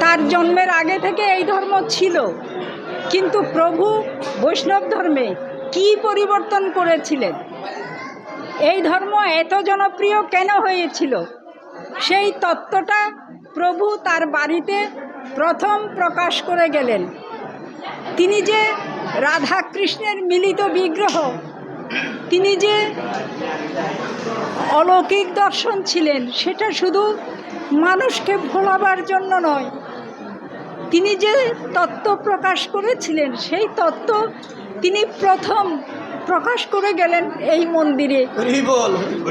তার জন্মের আগে থেকে এই ধর্ম ছিল। কিন্তু প্রভু বৈষ্ণব ধর্মে কি পরিবর্তন করেছিলেন? এই ধর্ম এত জনপ্রিয় কেন হয়েছিল? সেই তত্ত্বটা প্রভু তার বাড়িতে প্রথম প্রকাশ করে গেলেন। তিনি যে রাধা কৃষ্ণের মিলিত বিগ্রহ, তিনি যে অলৌকিক দর্শন ছিলেন, সেটা শুধু মানুষকে ভোলাবার জন্য নয়। তিনি যে তত্ত্ব প্রকাশ করেছিলেন সেই তত্ত্ব তিনি প্রথম প্রকাশ করে গেলেন এই মন্দিরে।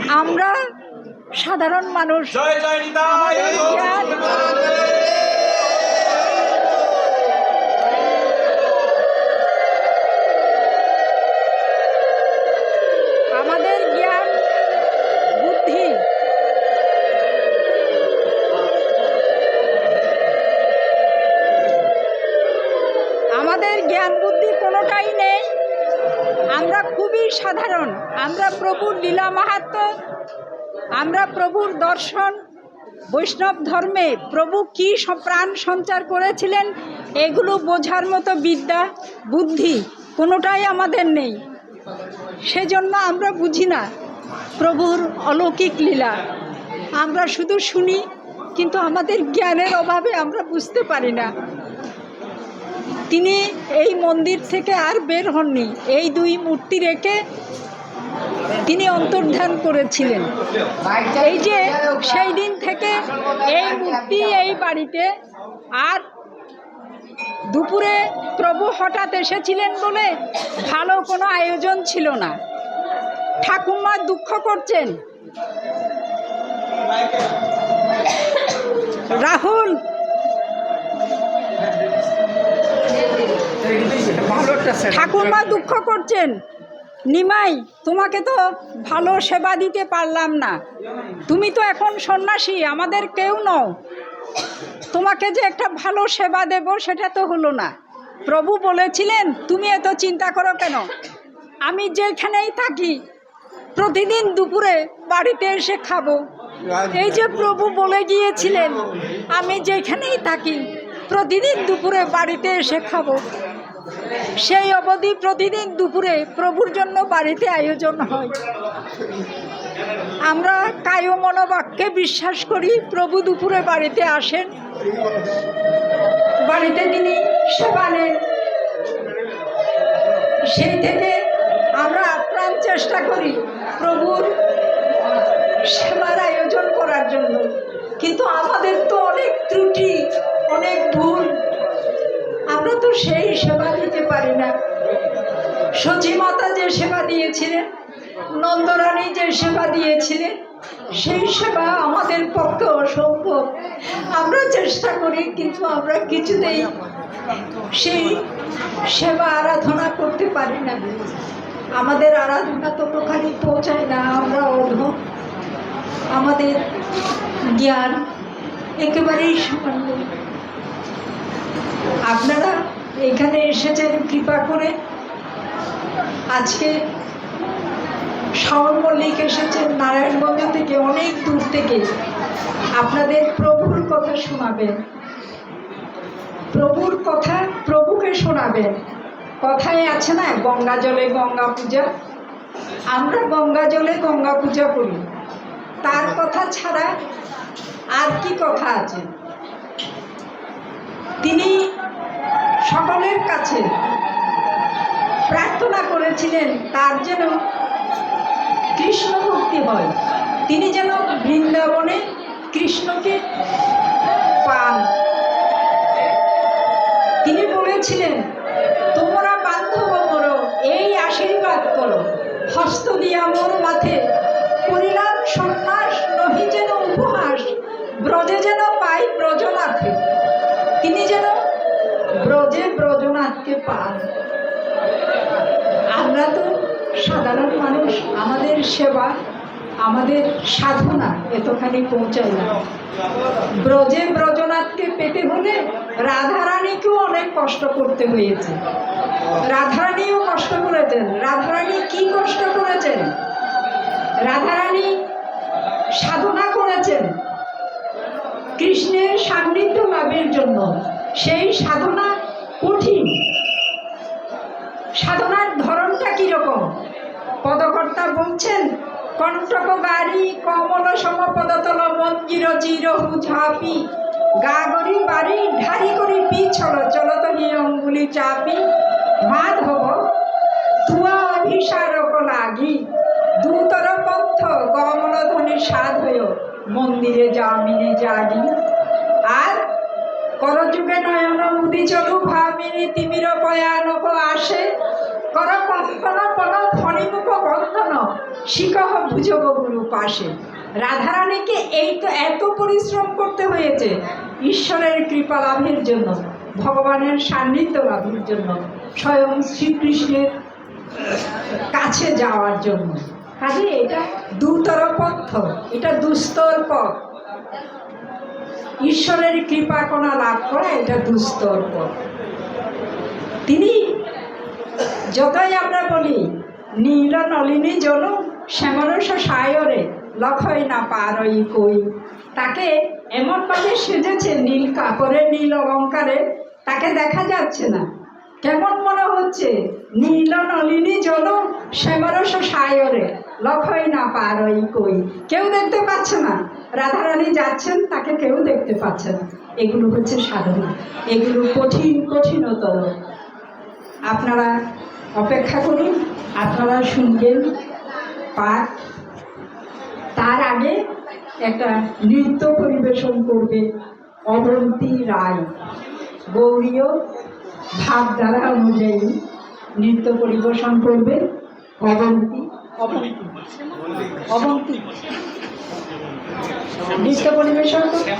আমরা সাধারণ মানুষ। সাধারণ। আমরা প্রভুর লীলা মাহাত্ম্য আমরা প্রভুর দর্শন, বৈষ্ণব ধর্মে প্রভু কী প্রাণ সঞ্চার করেছিলেন, এগুলো বোঝার মতো বিদ্যা, বুদ্ধি কোনোটাই আমাদের নেই। সেজন্য আমরা বুঝি না প্রভুর অলৌকিক লীলা। আমরা শুধু শুনি, কিন্তু আমাদের জ্ঞানের অভাবে আমরা বুঝতে পারি না। তিনি এই মন্দির থেকে আর বের হননি। এই দুই মূর্তি রেখে তিনি অন্তর্ধান করেছিলেন। এই যে সেই দিন থেকে এই মূর্তি এই বাড়িতে আর দুপুরে প্রভু হঠাৎ এসেছিলেন বলে ভালো কোনো আয়োজন ছিল না। ঠাকুমা দুঃখ করছেন। রাহুল ঠাকুরমা দুঃখ করছেন। নিমাই, তোমাকে তো ভালো সেবা দিতে পারলাম না। তুমি তো এখন সন্ন্যাসী, আমাদের কেউ নও। তোমাকে যে একটা ভালো সেবা দেব, সেটা তো হলো না। প্রভু বলেছিলেন, তুমি এত চিন্তা করো কেন? আমি যেখানেই থাকি, প্রতিদিন দুপুরে বাড়িতে এসে খাব। এই যে প্রভু বলে গিয়েছিলেন, আমি যেখানেই থাকি, প্রতিদিন দুপুরে বাড়িতে এসে খাব। সেই অবধি প্রতিদিন দুপুরে প্রভুর জন্য বাড়িতে আয়োজন হয়। আমরা কায় মনোবাক্যে বিশ্বাস করি, প্রভু দুপুরে বাড়িতে আসেন। বাড়িতে তিনি সেবা নেন। সেই থেকে আমরা আপ্রাণ চেষ্টা করি প্রভুর সেবার নন্দরানী যে সেবা দিয়েছিলেন, সেই সেবা আমাদের পক্ষে অসম্ভব। আমরা চেষ্টা করি, কিন্তু আমরা কিছুতেই সেই সেবা আরাধনা করতে পারি না। আমাদের আরাধনা তো ওখানে পৌঁছায় না, আমরা অধম। আমাদের জ্ঞান একেবারেই সামান্য। আপনারা এখানে এসেছেন, কৃপা করে। আজকে শাওন মল্লিক এসেছেন নারায়ণগঞ্জ থেকে, অনেক দূর থেকে। আপনাদের প্রভুর কথা শোনাবেন। প্রভুর কথা প্রভুকে শোনাবেন। কথায় আছে না, গঙ্গা জলে গঙ্গা পূজা। আমরা গঙ্গা জলে গঙ্গা পূজা করি। তার কথা ছাড়া আর কি কথা আছে? তিনি সকলের কাছে প্রার্থনা করেছিলেন, তার যেন কৃষ্ণ ভক্তি হয়। তিনি যেন বৃন্দাবনে কৃষ্ণকে পান। তিনি বলেছিলেন, তোমরা বান্ধব করো, এই আশীর্বাদ করো। হস্ত দিয়া মোর মাথে করিলাম সন্ন্যাস নহি যেন উপহাস, ব্রজে যেন পাই ব্রজনাথে। তিনি যেন ব্রজে ব্রজনাথকে পান। আমরা তো সাধারণ মানুষ আমাদের সেবা, আমাদের সাধনা এতখানি পৌঁছায় না। ব্রজে ব্রজনাথকে পেতে হলে রাধারানীকেও অনেক কষ্ট করতে হয়েছে। রাধারানীও কষ্ট করেছেন। রাধারানী কি কষ্ট করেছেন? রাধারানী সাধনা করেছেন। কৃষ্ণের সান্নিধ্য লাভের জন্য। সেই সাধনা কঠিন। কণ্টক গাড়ি কমল সমপদতল মঞ্জির চিরহু ঝাপি। গাগরি বাড়ি ঢারি করি পিছল চলত হি অঙ্গুলি চাপি। মাধব তুয়া অভিসারক লাগি দূতর পথ কমল ধ্বনি সাধ হয় মন্দিরে যামিনে জাগি। আর করযুগে নয়ন মুদি চলু ভামিনী তিমির পয়ানক আসে। কর কম্পন পন ফণিমুখ বন্ধন শিকহ ভুজগ গুরু পাশে। রাধারানীকে এই তো এত পরিশ্রম করতে হয়েছে, ঈশ্বরের কৃপা লাভের জন্য, ভগবানের সান্নিধ্য লাভের জন্য, স্বয়ং শ্রীকৃষ্ণের কাছে যাওয়ার জন্য। কাজে এটা দুতর পথ, এটা দুস্তর পথ। ঈশ্বরের কৃপা কোনা লাভ করা এটা দুস্তর পথ। তিনি যতই আমরা বলি নীল নলিনী জনু শ্যামরস সায়রে লক্ষই না পারই কই। তাকে এমন এমনভাবে সেজেছে নীল কাপড়ে, নীল অলঙ্কারে, তাকে দেখা যাচ্ছে না। কেমন মনে হচ্ছে? নীল নলিনী জনু শ্যামরস সায়রে লক্ষই না পারই কই। কেউ দেখতে পাচ্ছে না। রাধারানী যাচ্ছেন, তাকে কেউ দেখতে পাচ্ছে না। এগুলো হচ্ছে সাধনা। এগুলো কঠিন, কঠিনতর। আপনারা অপেক্ষা করুন আপনারা শুনবেন পাঠ। তার আগে একটা নৃত্য পরিবেশন করবে অবন্তী রায়। গৌরীয় ভাবধারা অনুযায়ী নৃত্য পরিবেশন করবে অবন্তী। অবন্তী। অবন্তী নৃত্য পরিবেশন করবে।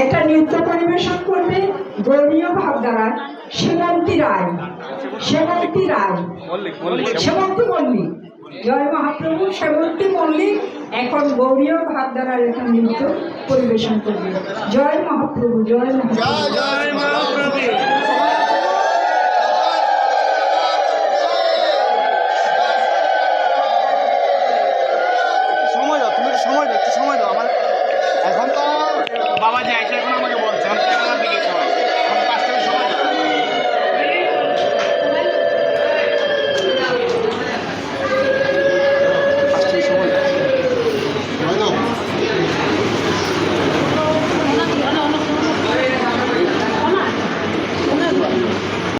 একটা নৃত্য পরিবেশন করবে ধর্মীয় ভাবধারা সেমন্তী রায় সেমন্তী রায়। সেমন্তী মল্লিক। জয় মহাপ্রভু সেমন্তী মল্লিক এখন গৌরীয় ভাবধারার একটা নৃত্য পরিবেশন করবে। জয় মহাপ্রভু জয় মহাপ্রভু। জয় মহাপ্রভু।